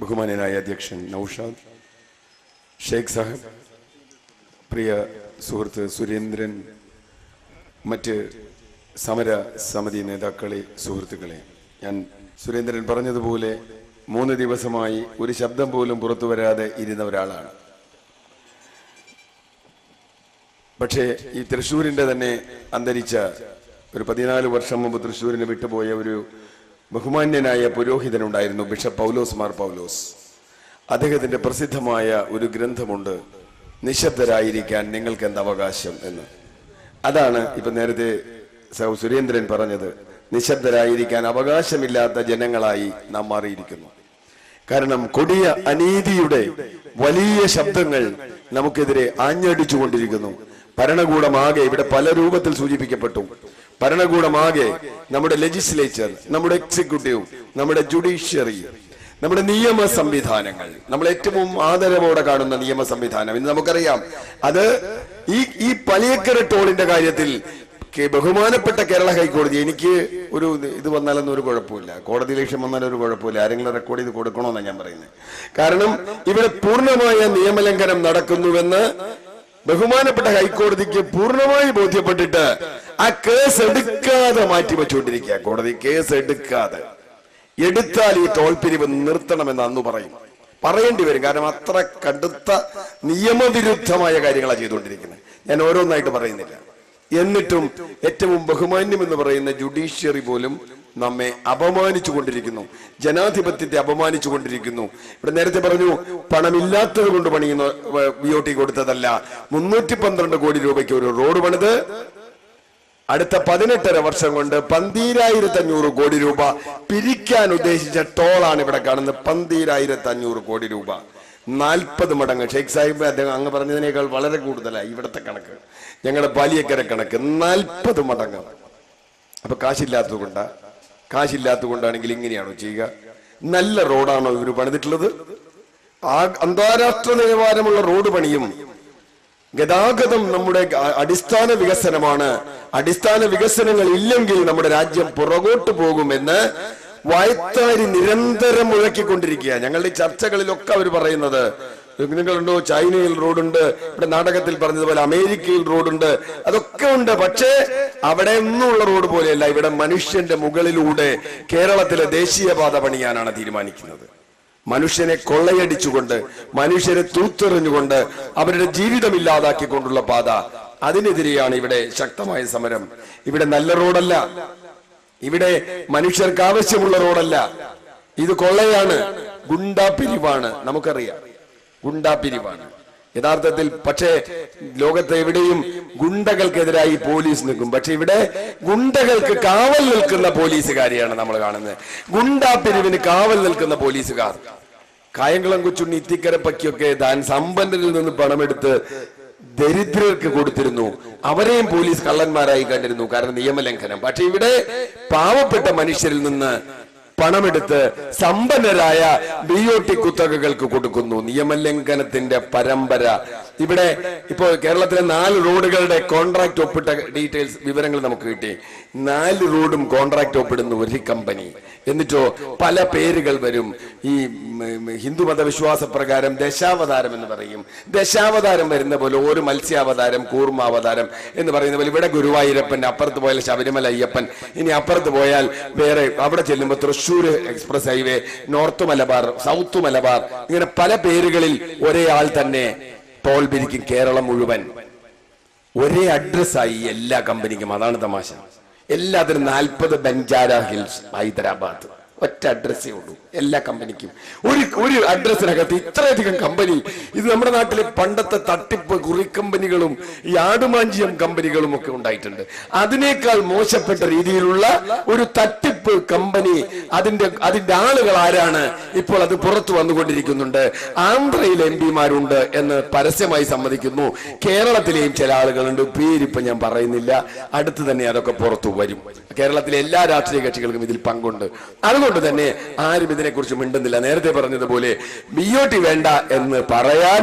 ബഹുമാനനായ അധ്യക്ഷൻ നൌഷാദ് ഷേഖ് സാഹിബ് പ്രിയ സുഹൃത്ത് സുരേന്ദ്രൻ മറ്റ് സമര സമിതി നേതാക്കളെ സുഹൃത്തുക്കളെ. ഞാൻ സുരേന്ദ്രൻ പറഞ്ഞതുപോലെ മൂന്ന് ദിവസമായി ഒരു ശബ്ദം പോലും പുറത്തു വരാതെ ഇരുന്ന ഒരാളാണ്. പക്ഷേ ഈ തൃശ്ശൂരിന്റെ തന്നെ അന്തരിച്ച ഒരു പതിനാല് വർഷം മുമ്പ് തൃശ്ശൂരിന് വിട്ടുപോയ ഒരു ബഹുമാന്യനായ പുരോഹിതനുണ്ടായിരുന്നു ബിഷപ്പ് പൗലോസ് മാർ പൗലോസ്. അദ്ദേഹത്തിന്റെ പ്രസിദ്ധമായ ഒരു ഗ്രന്ഥമുണ്ട് നിശബ്ദരായിരിക്കാൻ നിങ്ങൾക്ക് എന്ത് അവകാശം എന്ന്. അതാണ് ഇപ്പൊ നേരത്തെ സഹ സുരേന്ദ്രൻ പറഞ്ഞത് നിശബ്ദരായിരിക്കാൻ അവകാശമില്ലാത്ത ജനങ്ങളായി നാം മാറിയിരിക്കുന്നു. കാരണം കൊടിയ അനീതിയുടെ വലിയ ശബ്ദങ്ങൾ നമുക്കെതിരെ ആഞ്ഞടിച്ചുകൊണ്ടിരിക്കുന്നു. ഭരണകൂടമാകെ ഇവിടെ പല രൂപത്തിൽ സൂചിപ്പിക്കപ്പെട്ടു. ഭരണകൂടമാകെ നമ്മുടെ ലെജിസ്ലേച്ചർ നമ്മുടെ എക്സിക്യൂട്ടീവ് നമ്മുടെ ജുഡീഷ്യറി നമ്മുടെ നിയമ സംവിധാനങ്ങൾ. നമ്മൾ ഏറ്റവും ആദരവോടെ കാണുന്ന നിയമ സംവിധാനം. ഇന്ന് നമുക്കറിയാം അത് ഈ ഈ പലിയക്കര ടോളിന്റെ കാര്യത്തിൽ ബഹുമാനപ്പെട്ട കേരള ഹൈക്കോടതി എനിക്ക് ഒരു ഇത് വന്നാലൊന്നും ഒരു കുഴപ്പമില്ല. കോടതി ലക്ഷ്യം വന്നാലും ഒരു കുഴപ്പമില്ല. ആരെങ്കിലും റെക്കോർഡ് ചെയ്ത് കൊടുക്കണമെന്നാണ് ഞാൻ പറയുന്നത്. കാരണം ഇവിടെ പൂർണമായ നിയമലംഘനം നടക്കുന്നുവെന്ന് ബഹുമാനപ്പെട്ട ഹൈക്കോടതിക്ക് പൂർണമായി ബോധ്യപ്പെട്ടിട്ട് ആ കേസ് എടുക്കാതെ മാറ്റി വെച്ചുകൊണ്ടിരിക്കുക കോടതി കേസ് എടുക്കാതെ. എടുത്താൽ ഈ ടോൾ പിരിവ് നിർത്തണമെന്ന് അന്ന് പറയും. പറയേണ്ടി വരും. കാരണം അത്ര കടുത്ത നിയമവിരുദ്ധമായ കാര്യങ്ങളാണ് ചെയ്തുകൊണ്ടിരിക്കുന്നത്. ഞാൻ ഓരോന്നായിട്ട് പറയുന്നില്ല. എന്നിട്ടും ഏറ്റവും ബഹുമാന്യം എന്ന് പറയുന്ന ജുഡീഷ്യറി പോലും നമ്മെ അപമാനിച്ചു കൊണ്ടിരിക്കുന്നു ജനാധിപത്യത്തെ അപമാനിച്ചു കൊണ്ടിരിക്കുന്നു ഇവിടെ നേരത്തെ പറഞ്ഞു പണമില്ലാത്തത് കൊണ്ട് പണിയുന്ന ബി ഒ ടി കൊടുത്തതല്ല. മുന്നൂറ്റി പന്ത്രണ്ട് കോടി രൂപയ്ക്ക് ഒരു റോഡ് പണിത്. അടുത്ത പതിനെട്ടര വർഷം കൊണ്ട് പന്തീരായിരത്തി അഞ്ഞൂറ് കോടി രൂപ പിരിക്കാൻ ഉദ്ദേശിച്ച ടോളാണ് ഇവിടെ കാണുന്നത്. പന്തീരായിരത്തി അഞ്ഞൂറ് കോടി രൂപ. നാൽപ്പത് മടങ്ങ്. ഷെയ്ഖ് സാഹിബ് അദ്ദേഹം അങ്ങ് പറഞ്ഞതിനേക്കാൾ വളരെ കൂടുതലായി ഇവിടുത്തെ കണക്ക്. ഞങ്ങളുടെ പാലിയക്കര കണക്ക്. നാൽപ്പത് മടങ്ങ്. അപ്പൊ കാശില്ലാത്തത് കൊണ്ടാണെങ്കിൽ ഇങ്ങനെയാണോ ചെയ്യുക? നല്ല റോഡാണോ ഇവർ പണിതിട്ടുള്ളത്? ആ അന്താരാഷ്ട്ര നിലവാരമുള്ള റോഡ് പണിയും ഗതാഗതം നമ്മുടെ അടിസ്ഥാന വികസനമാണ്. അടിസ്ഥാന വികസനങ്ങൾ ഇല്ലെങ്കിൽ നമ്മുടെ രാജ്യം പുറകോട്ട് പോകുമെന്ന് വായത്താരി നിരന്തരം മുഴക്കിക്കൊണ്ടിരിക്കുക ഞങ്ങളുടെ ചർച്ചകളിലൊക്കെ അവർ പറയുന്നത് നിങ്ങളുണ്ടോ? ചൈനയിൽ റോഡുണ്ട് ഇവിടെ നാടകത്തിൽ പറഞ്ഞതുപോലെ അമേരിക്കയിൽ റോഡുണ്ട് അതൊക്കെ ഉണ്ട്. പക്ഷേ അവിടെ ഒന്നുമുള്ള റോഡ് പോലെയല്ല. ഇവിടെ മനുഷ്യന്റെ മുകളിലൂടെ കേരളത്തിലെ ദേശീയപാത പണിയാനാണ് തീരുമാനിക്കുന്നത്. മനുഷ്യനെ കൊള്ളയടിച്ചുകൊണ്ട് മനുഷ്യരെ തൂത്തെറിഞ്ഞുകൊണ്ട് അവരുടെ ജീവിതം ഇല്ലാതാക്കിക്കൊണ്ടുള്ള പാത അതിനെതിരെയാണ് ഇവിടെ ശക്തമായ സമരം. ഇവിടെ നല്ല റോഡല്ല. ഇവിടെ മനുഷ്യർക്ക് ആവശ്യമുള്ള റോഡല്ല. ഇത് കൊള്ളയാണ്. ഗുണ്ടാപിരിവാണ് നമുക്കറിയാം. ഗുണ്ടാപിരിവാണ് യഥാർത്ഥത്തിൽ പക്ഷേ ലോകത്തെ എവിടെയും ഗുണ്ടകൾക്കെതിരായി പോലീസ് നിൽക്കും. പക്ഷെ ഇവിടെ ഗുണ്ടകൾക്ക് കാവൽ നിൽക്കുന്ന പോലീസുകാരെയാണ് നമ്മൾ കാണുന്നത്. ഗുണ്ടാപിരിവിന് കാവൽ നിൽക്കുന്ന പോലീസുകാർ. കായംകുളം കൊച്ചുണ്ണി ഇത്തിക്കര പക്കിയൊക്കെ താൻ സമ്പന്നരിൽ നിന്ന് പണമെടുത്ത് ദരിദ്രർക്ക് കൊടുത്തിരുന്നു. അവരെയും പോലീസ് കള്ളന്മാരായി കണ്ടിരുന്നു. കാരണം നിയമലംഘനം. പക്ഷെ ഇവിടെ പാവപ്പെട്ട മനുഷ്യരിൽ നിന്ന് പണമെടുത്ത് സമ്പന്നരായ ബി ഒ ടി കുത്തകകൾക്ക് കൊടുക്കുന്നു. നിയമലംഘനത്തിന്റെ പരമ്പര ഇവിടെ ഇപ്പോ കേരളത്തിലെ നാല് റോഡുകളുടെ കോൺട്രാക്ട് ഒപ്പിട്ട ഡീറ്റെയിൽസ് വിവരങ്ങൾ നമുക്ക് കിട്ടി. നാല് റോഡും കോൺട്രാക്ട് ഒപ്പിടുന്ന ഒരു കമ്പനി എന്നിട്ടോ പല പേരുകൾ വരും. ഈ വിശ്വാസ ഹിന്ദു മതവിശ്വാസ പ്രകാരം ദശാവതാരം എന്ന് പറയും. ദശാവതാരം വരുന്ന പോലെ ഒരു മത്സ്യാവതാരം കൂർമാവതാരം എന്ന് പറയുന്ന പോലെ ഇവിടെ ഗുരുവായൂരപ്പൻ അപ്പുറത്ത് പോയാൽ ശബരിമല അയ്യപ്പൻ ഇനി അപ്പുറത്ത് പോയാൽ വേറെ അവിടെ ചെല്ലുമ്പോൾ Thrissur express highway north Malabar south Malabar ഇങ്ങനെ പല പേരുകളിൽ ഒരേ ആൾ തന്നെ ടോൾ പിരിക്കും കേരളം മുഴുവൻ. ഒരേ അഡ്രസ്സായി എല്ലാ കമ്പനിക്കും അതാണ് തമാശ. എല്ലാത്തിനും നാൽപ്പത് ബഞ്ചാര ഹിൽസ് ഹൈദരാബാദ്. ഒറ്റ അഡ്രസ്സേ ഉള്ളൂ. എല്ലാ കമ്പനിക്കും ഒരു ഒരു അഡ്രസ്സിനകത്ത് ഇത്രയധികം കമ്പനി ഇത് നമ്മുടെ നാട്ടിലെ പണ്ടത്തെ തട്ടിപ്പ് കുറിക്കമ്പനികളും ഈ ആടുമാഞ്ചിയം കമ്പനികളും ഒക്കെ ഉണ്ടായിട്ടുണ്ട്. അതിനേക്കാൾ മോശപ്പെട്ട രീതിയിലുള്ള ഒരു തട്ടിപ്പ് കമ്പനി അതിന്റെ അതിന്റെ ആളുകൾ ആരാണ്? ഇപ്പോൾ അത് പുറത്തു വന്നുകൊണ്ടിരിക്കുന്നുണ്ട്. ആന്ധ്രയിലെ എം പിമാരുണ്ട് എന്ന് പരസ്യമായി സമ്മതിക്കുന്നു. കേരളത്തിലെയും ചില ആളുകളുണ്ട്. പേരിപ്പം ഞാൻ പറയുന്നില്ല. അടുത്ത് തന്നെ അതൊക്കെ പുറത്തു വരും. കേരളത്തിലെ എല്ലാ രാഷ്ട്രീയ കക്ഷികൾക്കും ഇതിൽ പങ്കുണ്ട്. അതുകൊണ്ട് തന്നെ ആരും ഇതിനെക്കുറിച്ച് മിണ്ടുന്നില്ല. നേരത്തെ പറഞ്ഞതുപോലെ ബി ഒ ടി വേണ്ട എന്ന് പറയാൻ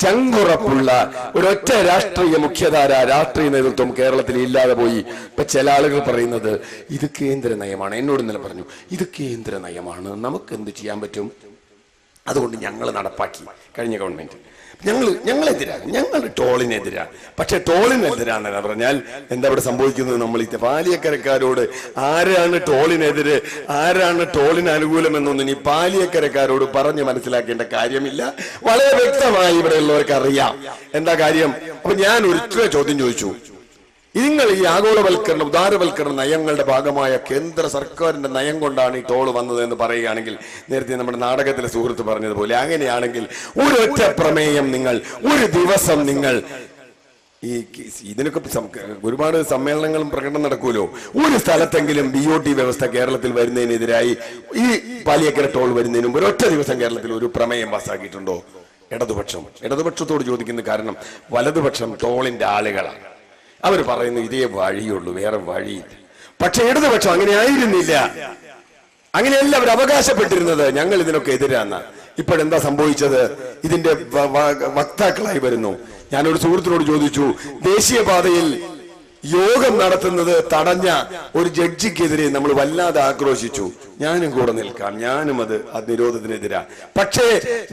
ചങ്കുറപ്പുള്ള ഒരൊറ്റ രാഷ്ട്രീയ മുഖ്യധാര രാഷ്ട്രീയ നേതൃത്വം കേരളത്തിൽ ഇല്ലാതെ പോയി. ഇപ്പൊ ചില ആളുകൾ പറയുന്നത് ഇത് കേന്ദ്ര നയമാണ്. എന്നോട് ഇന്നലെ പറഞ്ഞു ഇത് കേന്ദ്ര നയമാണ്. നമുക്ക് എന്ത് ചെയ്യാൻ പറ്റും? അതുകൊണ്ട് ഞങ്ങൾ നടപ്പാക്കി കഴിഞ്ഞ ഗവൺമെന്റ് ഞങ്ങൾ ഞങ്ങളെതിരാ ഞങ്ങൾ ടോളിനെതിരാ. പക്ഷെ ടോളിനെതിരാണെന്ന് പറഞ്ഞാൽ എന്താ ഇവിടെ സംഭവിക്കുന്നത് നമ്മൾ ഈ പാലിയക്കരക്കാരോട് ആരാണ് ടോളിനെതിരെ ആരാണ് ടോളിന് അനുകൂലം എന്നൊന്നും ഇനി പാലിയക്കരക്കാരോട് പറഞ്ഞ് മനസ്സിലാക്കേണ്ട കാര്യമില്ല. വളരെ വ്യക്തമായി ഇവിടെ ഉള്ളവർക്ക് അറിയാം. എന്താ കാര്യം? അപ്പൊ ഞാൻ ഒരിക്കലും ചോദ്യം ചോദിച്ചു. നിങ്ങൾ ഈ ആഗോളവൽക്കരണ ഉദാരവൽക്കരണ നയങ്ങളുടെ ഭാഗമായ കേന്ദ്ര സർക്കാരിന്റെ നയം കൊണ്ടാണ് ഈ ടോൾ വന്നത് എന്ന് പറയുകയാണെങ്കിൽ നേരത്തെ നമ്മുടെ നാടകത്തിലെ സുഹൃത്ത് പറഞ്ഞതുപോലെ അങ്ങനെയാണെങ്കിൽ ഒരൊറ്റ പ്രമേയം നിങ്ങൾ ഒരു ദിവസം നിങ്ങൾ ഈ ഇതിനൊക്കെ ഒരുപാട് സമ്മേളനങ്ങളും പ്രകടനം നടക്കുമല്ലോ. ഒരു സ്ഥലത്തെങ്കിലും ബി ഒ ടി വ്യവസ്ഥ കേരളത്തിൽ വരുന്നതിനെതിരായി ഈ പാലിയക്കര ടോൾ വരുന്നതിനും ഒരൊറ്റ ദിവസം കേരളത്തിൽ ഒരു പ്രമേയം പാസ്സാക്കിയിട്ടുണ്ടോ ഇടതുപക്ഷം. ഇടതുപക്ഷത്തോട് ചോദിക്കുന്ന കാരണം വലതുപക്ഷം ടോളിന്റെ ആളുകളാണ്. അവർ പറയുന്നു ഇതേ വഴിയുള്ളൂ വേറെ വഴിയില്ല. പക്ഷെ ഇടതുപക്ഷം അങ്ങനെ ആയിരുന്നില്ല. അങ്ങനെയല്ല അവർ അവകാശപ്പെട്ടിരുന്നത്. ഞങ്ങൾ ഇതിനൊക്കെ എതിരാന്ന ഇപ്പോഴെന്താ സംഭവിച്ചത്? ഇതിന്റെ വക്താക്കളായി വരുന്നു. ഞാനൊരു സുഹൃത്തിനോട് ചോദിച്ചു ദേശീയപാതയിൽ യോഗം നടത്തുന്നത് തടഞ്ഞ ഒരു ജഡ്ജിക്കെതിരെ നമ്മൾ വല്ലാതെ ആക്രോശിച്ചു. ഞാനും കൂടെ നിൽക്കാം. ഞാനും അത് നിരോധത്തിനെതിരാ പക്ഷേ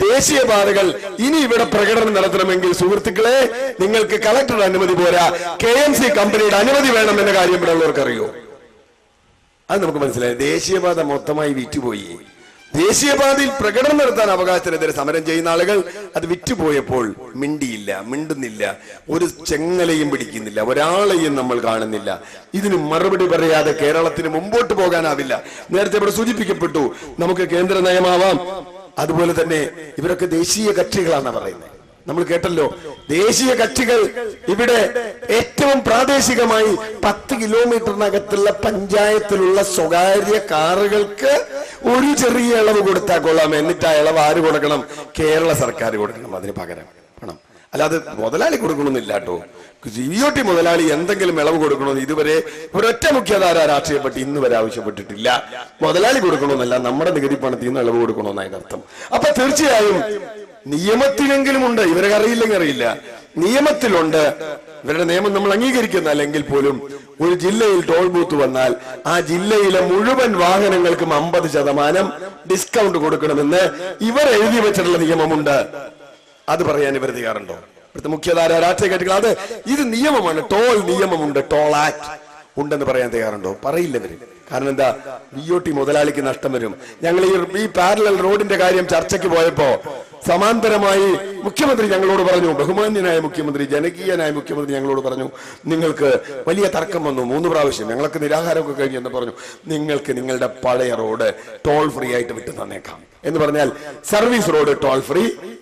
ദേശീയപാതകൾ ഇനി ഇവിടെ പ്രകടനം നടത്തണമെങ്കിൽ സുഹൃത്തുക്കളെ നിങ്ങൾക്ക് കളക്ടറുടെ അനുമതി പോരാ. കെ എം സി കമ്പനിയുടെ അനുമതി വേണം എന്ന കാര്യം ഇവിടെ ഉള്ളവർക്ക് അറിയോ അത് നമുക്ക് മനസ്സിലായി. ദേശീയപാത മൊത്തമായി വിറ്റുപോയി. ദേശീയപാതയിൽ പ്രകടനം നടത്താൻ അവകാശത്തിനെതിരെ സമരം ചെയ്യുന്ന ആളുകൾ അത് വിറ്റുപോയപ്പോൾ മിണ്ടിയില്ല മിണ്ടുന്നില്ല. ഒരു ചെങ്ങലയും പിടിക്കുന്നില്ല ഒരാളെയും നമ്മൾ കാണുന്നില്ല. ഇതിന് മറുപടി പറയാതെ കേരളത്തിന് മുമ്പോട്ട് പോകാനാവില്ല. നേരത്തെ ഇവിടെ സൂചിപ്പിക്കപ്പെട്ടു നമുക്ക് കേന്ദ്ര നയമാവാം. അതുപോലെ തന്നെ ഇവരൊക്കെ ദേശീയ കക്ഷികളാണ് പറയുന്നത് നമ്മൾ കേട്ടല്ലോ. ദേശീയ കക്ഷികൾ ഇവിടെ ഏറ്റവും പ്രാദേശികമായി പത്ത് കിലോമീറ്ററിനകത്തുള്ള പഞ്ചായത്തിലുള്ള സ്വകാര്യ കാറുകൾക്ക് ഒരു ചെറിയ ഇളവ് കൊടുത്താൽ കൊള്ളാം. എന്നിട്ട് ആ ഇളവ് ആര് കൊടുക്കണം? കേരള സർക്കാർ കൊടുക്കണം അതിന് പകരം. പണം അല്ലാതെ മുതലാളി കൊടുക്കണമെന്നില്ല കേട്ടോ. ജിയോട്ടി മുതലാളി എന്തെങ്കിലും ഇളവ് കൊടുക്കണമെന്ന് ഇതുവരെ ഒരൊറ്റ മുഖ്യധാര രാഷ്ട്രീയപ്പെട്ട് ഇന്ന് വരെ ആവശ്യപ്പെട്ടിട്ടില്ല. മുതലാളി കൊടുക്കണമെന്നല്ല നമ്മുടെ നികുതി പണത്തിൽ നിന്ന് ഇളവ് കൊടുക്കണമെന്നാണ് അർത്ഥം അപ്പൊ തീർച്ചയായും നിയമത്തിലെങ്കിലും ഉണ്ട്. ഇവരൊക്കെ അറിയില്ലെങ്കിൽ അറിയില്ല. നിയമത്തിലുണ്ട്. ഇവരുടെ നിയമം നമ്മൾ അംഗീകരിക്കുന്ന അല്ലെങ്കിൽ പോലും ഒരു ജില്ലയിൽ ടോൾ ബൂത്ത് വന്നാൽ ആ ജില്ലയിലെ മുഴുവൻ വാഹനങ്ങൾക്കും അമ്പത് ശതമാനം ഡിസ്കൗണ്ട് കൊടുക്കണമെന്ന് ഇവർ എഴുതി വെച്ചിട്ടുള്ള നിയമമുണ്ട്. അത് പറയാൻ ഇവർ തയ്യാറുണ്ടോ? ഇവിടുത്തെ മുഖ്യധാര രാഷ്ട്രീയ കക്ഷികൾ അത് ഇത് നിയമമാണ്. ടോൾ നിയമമുണ്ട്. ടോൾ ആക്ട് ഉണ്ടെന്ന് പറയാൻ തയ്യാറുണ്ടോ? പറയില്ല ഇവർ. കാരണം എന്താ? ബി ഒ ടി മുതലാളിക്ക് നഷ്ടം വരും. ഞങ്ങൾ ഈ ഈ പാരലൽ റോഡിന്റെ കാര്യം ചർച്ചയ്ക്ക് പോയപ്പോ സമാന്തരമായി മുഖ്യമന്ത്രി ഞങ്ങളോട് പറഞ്ഞു ബഹുമാന്യനായ മുഖ്യമന്ത്രി ജനകീയനായ മുഖ്യമന്ത്രി ഞങ്ങളോട് പറഞ്ഞു നിങ്ങൾക്ക് വലിയ തർക്കം വന്നു മൂന്ന് പ്രാവശ്യം ഞങ്ങൾക്ക് നിരാഹാരമൊക്കെ കഴിഞ്ഞു എന്ന് പറഞ്ഞു നിങ്ങൾക്ക് നിങ്ങളുടെ പഴയ റോഡ് ടോൾ ഫ്രീ ആയിട്ട് വിട്ടു തന്നേക്കാം. എന്ന് പറഞ്ഞാൽ സർവീസ് റോഡ് ടോൾ ഫ്രീ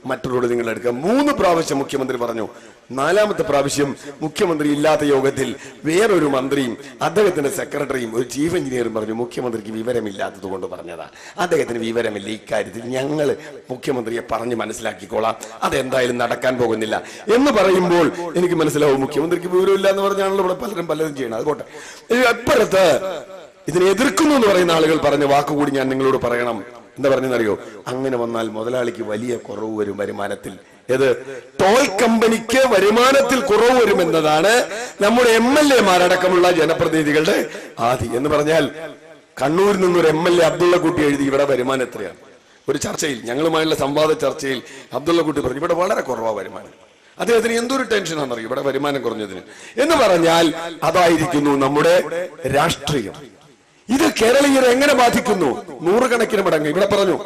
മറ്റു റോഡ് നിങ്ങൾ എടുക്കുക മൂന്ന് പ്രാവശ്യം മുഖ്യമന്ത്രി പറഞ്ഞു നാലാമത്തെ പ്രാവശ്യം മുഖ്യമന്ത്രി ഇല്ലാത്ത യോഗത്തിൽ വേറൊരു മന്ത്രിയും അദ്ദേഹത്തിന്റെ സെക്രട്ടറിയും ഒരു ചീഫ് എഞ്ചിനീയറും പറഞ്ഞു മുഖ്യമന്ത്രിക്ക് വിവരമില്ലാത്തത് കൊണ്ട് പറഞ്ഞതാണ് അദ്ദേഹത്തിന് വിവരമില്ല. ഇക്കാര്യത്തിൽ ഞങ്ങൾ മുഖ്യമന്ത്രിയെ പറഞ്ഞ് മനസ്സിലാക്കിക്കോളാം. അതെന്തായാലും നടക്കാൻ പോകുന്നില്ല. എന്ന് പറയുമ്പോൾ എനിക്ക് മനസ്സിലാവും മുഖ്യമന്ത്രിക്ക് വിവരമില്ല എന്ന് പറഞ്ഞാണല്ലോ ഇവിടെ പലരും പലരും ചെയ്യണം അത് പോട്ടെ. അപ്പുറത്ത് ഇതിനെ എതിർക്കുന്നു എന്ന് പറയുന്ന ആളുകൾ പറഞ്ഞ വാക്കുകൂടി ഞാൻ നിങ്ങളോട് പറയണം. എന്താ പറഞ്ഞെന്നറിയോ അങ്ങനെ വന്നാൽ മുതലാളിക്ക് വലിയ കുറവ് വരും വരുമാനത്തിൽ. ഏത്? ടോയ് കമ്പനിക്ക് വരുമാനത്തിൽ കുറവ് വരും എന്നതാണ് നമ്മുടെ എം എൽ എമാരടക്കമുള്ള ജനപ്രതിനിധികളുടെ ആദി എന്ന് പറഞ്ഞാൽ കണ്ണൂരിൽ നിന്നൊരു എം എൽ എ അബ്ദുള്ള കുട്ടി എഴുതി ഇവിടെ വരുമാനം എത്രയാണ്? ഒരു ചർച്ചയിൽ ഞങ്ങളുമായുള്ള സംവാദ ചർച്ചയിൽ അബ്ദുള്ള കുട്ടി പറഞ്ഞു ഇവിടെ വളരെ കുറവാ വരുമാനം. അദ്ദേഹത്തിന് എന്തൊരു ടെൻഷനാണെന്നറിയോ ഇവിടെ വരുമാനം കുറഞ്ഞതിന്. എന്ന് പറഞ്ഞാൽ അതായിരിക്കുന്നു നമ്മുടെ രാഷ്ട്രീയം. ഇത് കേരളീയരെ എങ്ങനെ ബാധിക്കുന്നു? നൂറുകണക്കിന് മടങ്ങ്. ഇവിടെ പറഞ്ഞു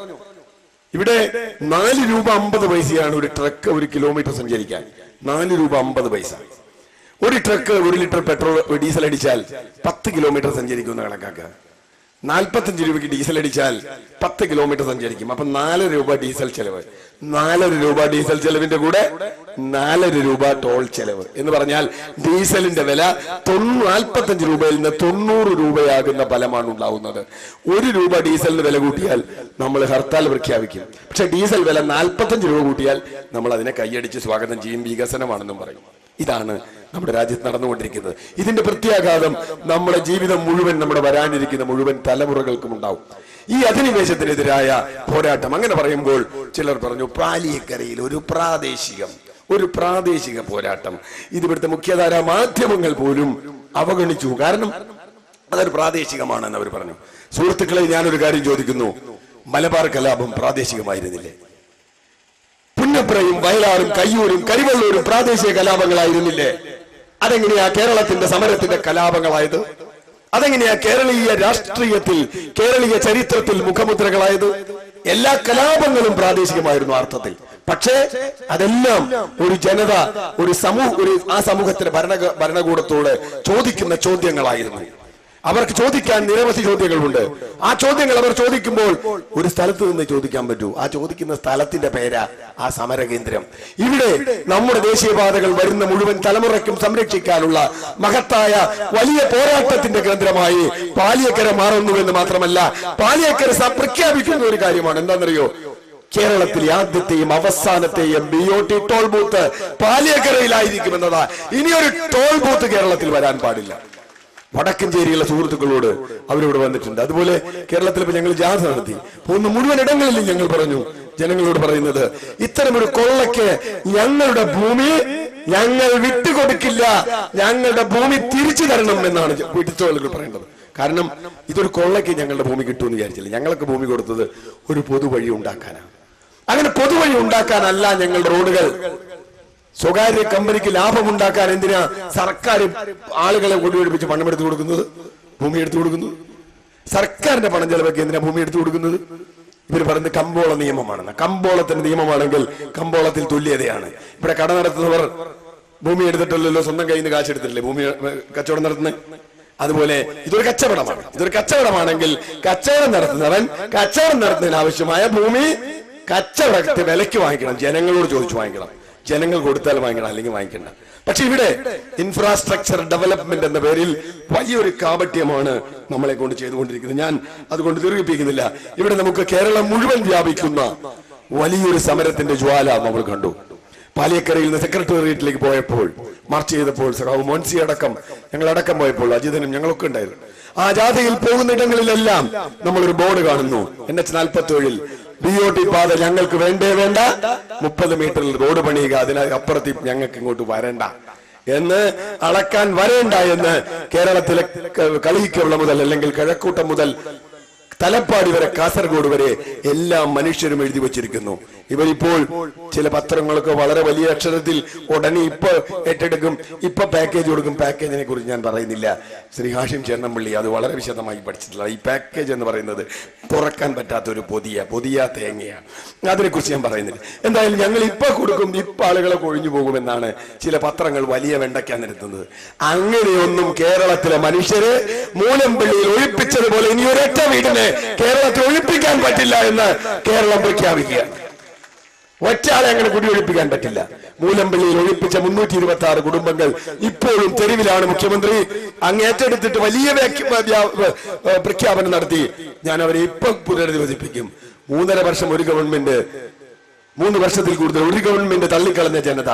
ഇവിടെ നാല് രൂപ അമ്പത് പൈസയാണ് ഒരു ട്രക്ക് ഒരു കിലോമീറ്റർ സഞ്ചരിക്കാൻ. നാല് രൂപ അമ്പത് പൈസ. ഒരു ട്രക്ക് ഒരു ലിറ്റർ പെട്രോൾ ഡീസൽ അടിച്ചാൽ പത്ത് കിലോമീറ്റർ സഞ്ചരിക്കുമെന്ന് കണക്കാക്കുക. നാൽപ്പത്തഞ്ച് രൂപയ്ക്ക് ഡീസൽ അടിച്ചാൽ പത്ത് കിലോമീറ്റർ സഞ്ചരിക്കും. അപ്പൊ നാല് രൂപ ഡീസൽ ചെലവ്. നാലര രൂപ ഡീസൽ ചെലവിന്റെ കൂടെ നാലര രൂപ ടോൾ ചെലവ്. എന്ന് പറഞ്ഞാൽ ഡീസലിന്റെ വില നാൽപ്പത്തഞ്ച് രൂപയിൽ നിന്ന് തൊണ്ണൂറ് രൂപയാകുന്ന ഫലമാണ് ഉണ്ടാവുന്നത്. ഒരു രൂപ ഡീസലിന് വില കൂട്ടിയാൽ നമ്മൾ ഹർത്താൽ പ്രഖ്യാപിക്കും. പക്ഷെ ഡീസൽ വില നാൽപ്പത്തഞ്ച് രൂപ കൂട്ടിയാൽ നമ്മൾ അതിനെ കൈയടിച്ച് സ്വാഗതം ചെയ്യും വികസനമാണെന്നും പറയും. ഇതാണ് നമ്മുടെ രാജ്യത്ത് നടന്നുകൊണ്ടിരിക്കുന്നത്. ഇതിന്റെ പ്രത്യാഘാതം നമ്മുടെ ജീവിതം മുഴുവൻ നമ്മുടെ വരാനിരിക്കുന്ന മുഴുവൻ തലമുറകൾക്കും ഉണ്ടാവും. ഈ അധിനിവേശത്തിനെതിരായ പോരാട്ടം. അങ്ങനെ പറയുമ്പോൾ ചിലർ പറഞ്ഞു പാലിയക്കരയിൽ ഒരു പ്രാദേശികം ഒരു പ്രാദേശിക പോരാട്ടം. ഇത് ഇവിടുത്തെ മുഖ്യധാരാ മാധ്യമങ്ങൾ പോലും അവഗണിച്ചു. കാരണം അതൊരു പ്രാദേശികമാണെന്ന് അവർ പറഞ്ഞു. സുഹൃത്തുക്കളെ ഞാനൊരു കാര്യം ചോദിക്കുന്നു. മലബാർ കലാപം പ്രാദേശികമായിരുന്നില്ലേ? പുന്നപ്രയും വയലാറും കയ്യൂരും കരിവള്ളൂരും പ്രാദേശിക കലാപങ്ങളായിരുന്നില്ലേ? അതെങ്ങനെയാ കേരളത്തിന്റെ സമരത്തിന്റെ കലാപങ്ങളായത്? അതെങ്ങനെയാ കേരളീയ രാഷ്ട്രീയത്തിൽ കേരളീയ ചരിത്രത്തിൽ മുഖമുദ്രകളായത്? എല്ലാ കലാപങ്ങളും പ്രാദേശികമായിരുന്നു അർത്ഥത്തിൽ. പക്ഷേ അതെല്ലാം ഒരു ജനത ഒരു സമൂഹ ഒരു ആ സമൂഹത്തിന്റെ ഭരണ ഭരണകൂടത്തോട് ചോദിക്കുന്ന ചോദ്യങ്ങളായിരുന്നു. അവർക്ക് ചോദിക്കാൻ നിരവധി ചോദ്യങ്ങളുണ്ട്. ആ ചോദ്യങ്ങൾ അവർ ചോദിക്കുമ്പോൾ ഒരു സ്ഥലത്ത് നിന്ന് ചോദിക്കാൻ പറ്റൂ. ആ ചോദിക്കുന്ന സ്ഥലത്തിന്റെ പേരാ ആ സമര കേന്ദ്രം ഇവിടെ നമ്മുടെ ദേശീയപാതകൾ വരുന്ന മുഴുവൻ തലമുറയ്ക്കും സംരക്ഷിക്കാനുള്ള മഹത്തായ വലിയ പോരാട്ടത്തിന്റെ കേന്ദ്രമായി പാലിയക്കര മാറുന്നുവെന്ന് മാത്രമല്ല പാലിയക്കര പ്രഖ്യാപിക്കുന്ന ഒരു കാര്യമാണ്. എന്താണെന്നറിയോ? കേരളത്തിലെ ആദ്യത്തെയും അവസാനത്തെയും B O T toll booth പാലിയക്കരയിലായിരിക്കുമെന്നതാ. ഇനിയൊരു ടോൾ ബൂത്ത് കേരളത്തിൽ വരാൻ പാടില്ല. വടക്കഞ്ചേരിയുള്ള സുഹൃത്തുക്കളോട് അവരിവിടെ വന്നിട്ടുണ്ട്. അതുപോലെ കേരളത്തിൽ ഇപ്പൊ ഞങ്ങൾ ജാഥ നടത്തി. പോകുന്ന മുഴുവൻ ഇടങ്ങളിലും ഞങ്ങൾ പറഞ്ഞു ജനങ്ങളോട് പറയുന്നത് ഇത്തരമൊരു കൊള്ളയ്ക്ക് ഞങ്ങളുടെ ഭൂമി ഞങ്ങൾ വിട്ടുകൊടുക്കില്ല ഞങ്ങളുടെ ഭൂമി തിരിച്ചു തരണം എന്നാണ് വീട്ടിൽ പറയേണ്ടത്. കാരണം ഇതൊരു കൊള്ളയ്ക്ക് ഞങ്ങളുടെ ഭൂമി കിട്ടുമെന്ന് വിചാരിച്ചില്ല. ഞങ്ങൾക്ക് ഭൂമി കൊടുത്തത് ഒരു പൊതുവഴി ഉണ്ടാക്കാനാണ്. അങ്ങനെ പൊതുവഴി ഉണ്ടാക്കാനല്ല ഞങ്ങളുടെ റോഡുകൾ. സ്വകാര്യ കമ്പനിക്ക് ലാഭമുണ്ടാക്കാൻ എന്തിനാ സർക്കാർ ആളുകളെ കൊടിപിടിപ്പിച്ച് പണം എടുത്തു കൊടുക്കുന്നത്? ഭൂമി എടുത്തു കൊടുക്കുന്നത് സർക്കാരിന്റെ പണം ചെലവാക്കി എന്തിനാ ഭൂമി എടുത്തു കൊടുക്കുന്നത്? ഇവർ പറയുന്നത് കമ്പോള നിയമമാണെന്ന്. കമ്പോളത്തിന്റെ നിയമമാണെങ്കിൽ കമ്പോളത്തിൽ തുല്യതയാണ്. ഇവിടെ കട നടത്തുന്നവർ ഭൂമി എടുത്തിട്ടില്ലല്ലോ സ്വന്തം കയ്യിൽ നിന്ന് കാശെടുത്തിട്ടില്ലേ ഭൂമി കച്ചവടം നടത്തുന്നത് അതുപോലെ ഇതൊരു കച്ചവടമാണ്. ഇതൊരു കച്ചവടമാണെങ്കിൽ കച്ചവടം നടത്തുന്നവൻ കച്ചവടം നടത്തുന്നതിന് ആവശ്യമായ ഭൂമി കച്ചവടത്തെ വിലയ്ക്ക് വാങ്ങിക്കണം. ജനങ്ങളോട് ചോദിച്ചു വാങ്ങിക്കണം. ജനങ്ങൾ കൊടുത്താൽ വാങ്ങിക്കണം അല്ലെങ്കിൽ വാങ്ങിക്കണ്ട. പക്ഷെ ഇവിടെ ഇൻഫ്രാസ്ട്രക്ചർ ഡെവലപ്മെന്റ് എന്ന പേരിൽ വലിയൊരു കാപട്യമാണ് നമ്മളെ കൊണ്ട് ചെയ്തുകൊണ്ടിരിക്കുന്നത്. ഞാൻ അതുകൊണ്ട് ദീർഘിപ്പിക്കുന്നില്ല. ഇവിടെ നമുക്ക് കേരളം മുഴുവൻ വ്യാപിക്കുന്ന വലിയൊരു സമരത്തിന്റെ ജ്വാല നമ്മൾ കണ്ടു. പാലിയക്കരയിൽ നിന്ന് സെക്രട്ടേറിയറ്റിലേക്ക് പോയപ്പോൾ മാർച്ച് ചെയ്തപ്പോൾ സഖാവ് മോൻസി അടക്കം ഞങ്ങൾ അടക്കം പോയപ്പോൾ അജിതനും ഞങ്ങളൊക്കെ ഉണ്ടായിരുന്നു. ആ ജാഥയിൽ പോകുന്ന ഇടങ്ങളിലെല്ലാം നമ്മളൊരു ബോർഡ് കാണുന്നു. എൻ എച്ച് നാൽപ്പത്തി ഏഴിൽ ബി ഒ ടി പാത ഞങ്ങൾക്ക് വേണ്ടേ വേണ്ട. മുപ്പത് മീറ്ററിൽ റോഡ് പണിയുക അതിനപ്പുറത്തി ഞങ്ങൾക്ക് ഇങ്ങോട്ട് വരണ്ട. എന്ന് അളക്കാൻ വരേണ്ട എന്ന് കേരളത്തിലെ കളിക്കുള്ള മുതൽ അല്ലെങ്കിൽ കിഴക്കൂട്ടം മുതൽ തലപ്പാടി വരെ കാസർഗോഡ് വരെ എല്ലാ മനുഷ്യരും എഴുതി വച്ചിരിക്കുന്നു. ഇവരിപ്പോൾ ചില പത്രങ്ങളൊക്കെ വളരെ വലിയ അക്ഷരത്തിൽ ഉടനെ ഇപ്പൊ ഏറ്റെടുക്കും ഇപ്പൊ പാക്കേജ് കൊടുക്കും. പാക്കേജിനെ കുറിച്ച് ഞാൻ പറയുന്നില്ല. ശ്രീ ഹാഷിം ചേർന്നപ്പള്ളി അത് വളരെ വിശദമായി പഠിച്ചിട്ടുള്ള ഈ പാക്കേജ് എന്ന് പറയുന്നത് തുറക്കാൻ പറ്റാത്ത ഒരു പൊതിയ പൊതിയ തേങ്ങയാണ്. അതിനെക്കുറിച്ച് ഞാൻ പറയുന്നില്ല. എന്തായാലും ഞങ്ങൾ ഇപ്പൊ കൊടുക്കും ഇപ്പൊ ആളുകളെ കൊഴിഞ്ഞു പോകുമെന്നാണ് ചില പത്രങ്ങൾ വലിയ വെണ്ടയ്ക്കാൻ നിരത്തുന്നത്. അങ്ങനെയൊന്നും കേരളത്തിലെ മനുഷ്യരെ മൂലമ്പള്ളിയിൽ ഒഴിപ്പിച്ചതുപോലെ ഇനി ഒരൊറ്റ വീടിനെ കേരളത്തിൽ ഒഴിപ്പിക്കാൻ പറ്റില്ല എന്ന് കേരളം പ്രഖ്യാപിക്കുകയാണ്. ഒറ്റയാളെ അങ്ങനെ കുടിയൊഴിപ്പിക്കാൻ പറ്റില്ല. മൂലമ്പള്ളിയിൽ ഒഴിപ്പിച്ച മുന്നൂറ്റി ഇരുപത്തി ആറ് കുടുംബങ്ങൾ ഇപ്പോഴും തെരുവിലാണ് മുഖ്യമന്ത്രി. അങ്ങ് ഏറ്റെടുത്തിട്ട് വലിയ പ്രഖ്യാപനം നടത്തി. ഞാൻ അവരെ ഇപ്പൊ പുനരധിവസിപ്പിക്കും. മൂന്നര വർഷം ഒരു ഗവൺമെന്റ് മൂന്ന് വർഷത്തിൽ കൂടുതൽ ഒരു ഗവൺമെന്റ് തള്ളിക്കളഞ്ഞ ജനത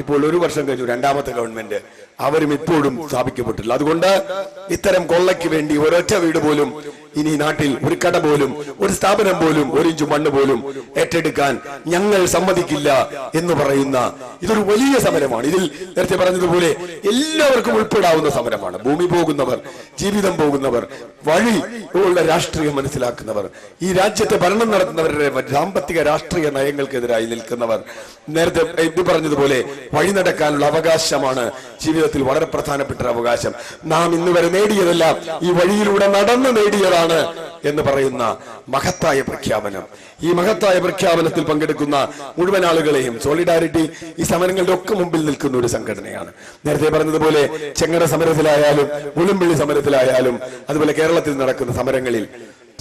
ഇപ്പോൾ ഒരു വർഷം കഴിഞ്ഞു രണ്ടാമത്തെ ഗവൺമെന്റ്. അവരും ഇപ്പോഴും സ്ഥാപിക്കപ്പെട്ടില്ല അതുകൊണ്ട് ഇത്തരം കൊള്ളയ്ക്ക് വേണ്ടി ഒരൊറ്റ വീട് പോലും ഇനി നാട്ടിൽ ഒരു കട പോലും ഒരു സ്ഥാപനം പോലും ഒരു ഇഞ്ചു മണ്ണ് പോലും ഏറ്റെടുക്കാൻ ഞങ്ങൾ സമ്മതിക്കില്ല എന്ന് പറയുന്ന ഇതൊരു വലിയ സമരമാണ്. ഇതിൽ നേരത്തെ പറഞ്ഞതുപോലെ എല്ലാവർക്കും ഉൾപ്പെടാവുന്ന സമരമാണ്. ഭൂമി പോകുന്നവർ ജീവിതം പോകുന്നവർ വഴി ഉള്ള രാഷ്ട്രീയം മനസ്സിലാക്കുന്നവർ ഈ രാജ്യത്തെ ഭരണം നടത്തുന്നവരുടെ സാമ്പത്തിക രാഷ്ട്രീയ നയങ്ങൾക്കെതിരായി നിൽക്കുന്നവർ നേരത്തെ ഇത് പറഞ്ഞതുപോലെ വഴി നടക്കാനുള്ള അവകാശമാണ് ജീവിതത്തിൽ വളരെ പ്രധാനപ്പെട്ട ഒരു അവകാശം. നാം ഇന്ന് വരെ നേടിയതെല്ലാം ഈ വഴിയിലൂടെ നടന്ന് നേടിയതാണ്. എന്ന് പറയുന്ന മഹത്തായ പ്രഖ്യാപനം. ഈ മഹത്തായ പ്രഖ്യാപനത്തിൽ പങ്കെടുക്കുന്ന മുഴുവൻ ആളുകളെയും സോളിഡാരിറ്റി ഈ സമരങ്ങളുടെ ഒക്കെ മുമ്പിൽ നിൽക്കുന്ന ഒരു സംഘടനയാണ്. നേരത്തെ പറഞ്ഞതുപോലെ ചെങ്ങട സമരത്തിലായാലും മുളുമ്പള്ളി സമരത്തിലായാലും അതുപോലെ കേരളത്തിൽ നടക്കുന്ന സമരങ്ങളിൽ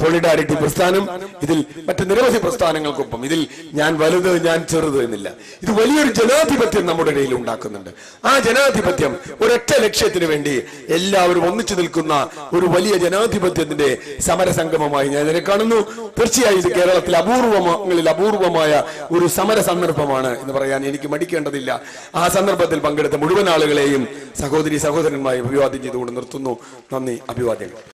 സോളിഡാരിറ്റി പ്രസ്ഥാനം ഇതിൽ മറ്റു നിരവധി പ്രസ്ഥാനങ്ങൾക്കൊപ്പം ഇതിൽ ഞാൻ വലുത് ഞാൻ ചെറുത് എന്നില്ല. ഇത് വലിയൊരു ജനാധിപത്യം നമ്മുടെ ഇടയിൽ ഉണ്ടാക്കുന്നുണ്ട്. ആ ജനാധിപത്യം ഒരൊറ്റ ലക്ഷ്യത്തിന് വേണ്ടി എല്ലാവരും ഒന്നിച്ചു നിൽക്കുന്ന ഒരു വലിയ ജനാധിപത്യത്തിന്റെ സമരസംഗമമായി ഞാൻ ഇതിനെ കാണുന്നു. തീർച്ചയായും ഇത് കേരളത്തിൽ അപൂർവങ്ങളിൽ അപൂർവമായ ഒരു സമര സന്ദർഭമാണ് എന്ന് പറയാൻ എനിക്ക് മടിക്കേണ്ടതില്ല. ആ സന്ദർഭത്തിൽ പങ്കെടുത്ത മുഴുവൻ ആളുകളെയും സഹോദരി സഹോദരന്മാരെ അഭിവാദ്യം ചെയ്തുകൊണ്ട് നിർത്തുന്നു. നന്ദി അഭിവാദ്യങ്ങൾ.